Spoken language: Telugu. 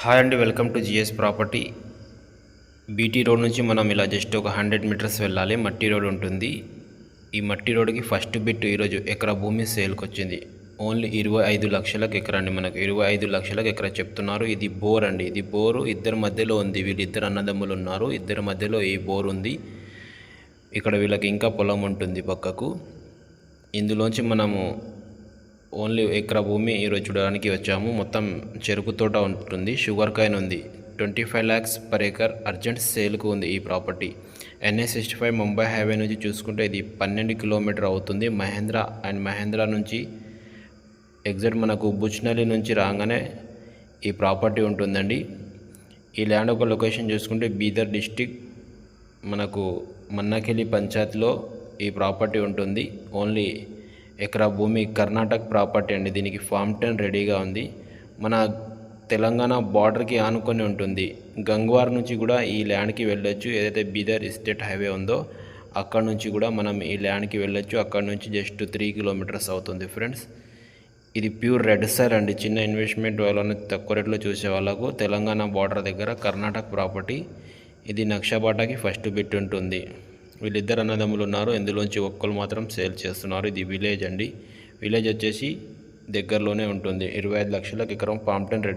హాయ్ అండి welcome to GS property. BT road నుంచి మనం ఇలా జస్ట్ ఒక హండ్రెడ్ మీటర్స్ వెళ్ళాలి. మట్టి రోడ్ ఉంటుంది. ఈ మట్టి రోడ్కి ఫస్ట్ బిట్ ఈరోజు ఎకరా భూమి సేల్కి వచ్చింది ఓన్లీ ఇరవై ఐదు లక్షలకు ఎకరా అండి మనకు. ఇరవై ఐదు లక్షలకు ఎకరా చెప్తున్నారు. ఇది బోర్ అండి. ఇది బోరు ఇద్దరి మధ్యలో ఉంది. వీళ్ళిద్దరు అన్నదమ్ములు ఉన్నారు. ఇద్దరి మధ్యలో ఈ బోర్ ఉంది. ఇక్కడ వీళ్ళకి ఇంకా పొలం ఉంటుంది పక్కకు. ఇందులోంచి మనము ఓన్లీ ఎకరా భూమి ఈరోజు చూడడానికి వచ్చాము. మొత్తం చెరుకు తోట ఉంటుంది. షుగర్ కాయిన్ ఉంది. Twenty five lakhs per acre urgent సేల్కు ఉంది ఈ property. NA sixty five Mumbai highway నుంచి చూసుకుంటే ఇది పన్నెండు కిలోమీటర్ అవుతుంది. మహేంద్ర అండ్ మహేంద్ర నుంచి ఎగ్జాక్ట్ మనకు బుచ్నలి నుంచి రాగానే ఈ ప్రాపర్టీ ఉంటుందండి. ఈ ల్యాండ్ ఒక లొకేషన్ చూసుకుంటే బీదర్ డిస్టిక్ మనకు మన్నకెలి పంచాయత్లో ఈ ప్రాపర్టీ ఉంటుంది. ఓన్లీ ఎకరా భూమి కర్ణాటక ప్రాపర్టీ అండి. దీనికి ఫామ్ టెన్ రెడీగా ఉంది. మన తెలంగాణ బార్డర్కి ఆనుకొని ఉంటుంది. గంగ్వార్ నుంచి కూడా ఈ ల్యాండ్కి వెళ్ళొచ్చు. ఏదైతే బీదర్ ఎస్టేట్ హైవే ఉందో అక్కడ నుంచి కూడా మనం ఈ ల్యాండ్కి వెళ్ళొచ్చు. అక్కడ నుంచి జస్ట్ త్రీ కిలోమీటర్స్ అవుతుంది ఫ్రెండ్స్. ఇది ప్యూర్ రెడ్ సార్ అండి. చిన్న ఇన్వెస్ట్మెంట్ వాళ్ళని తక్కువ రేట్లో చూసే వాళ్ళకు తెలంగాణ బార్డర్ దగ్గర కర్ణాటక ప్రాపర్టీ. ఇది నక్షబాటాకి ఫస్ట్ బిట్ ఉంటుంది. వీళ్ళిద్దరు అన్నదమ్ములు ఉన్నారు. ఇందులోంచి ఒక్కరు మాత్రం సేల్ చేస్తున్నారు. ఇది విలేజ్ అండి. విలేజ్ వచ్చేసి దగ్గరలోనే ఉంటుంది. ఇరవై ఐదు లక్షలకు ఎకరం పాంప్టన్ రెడ్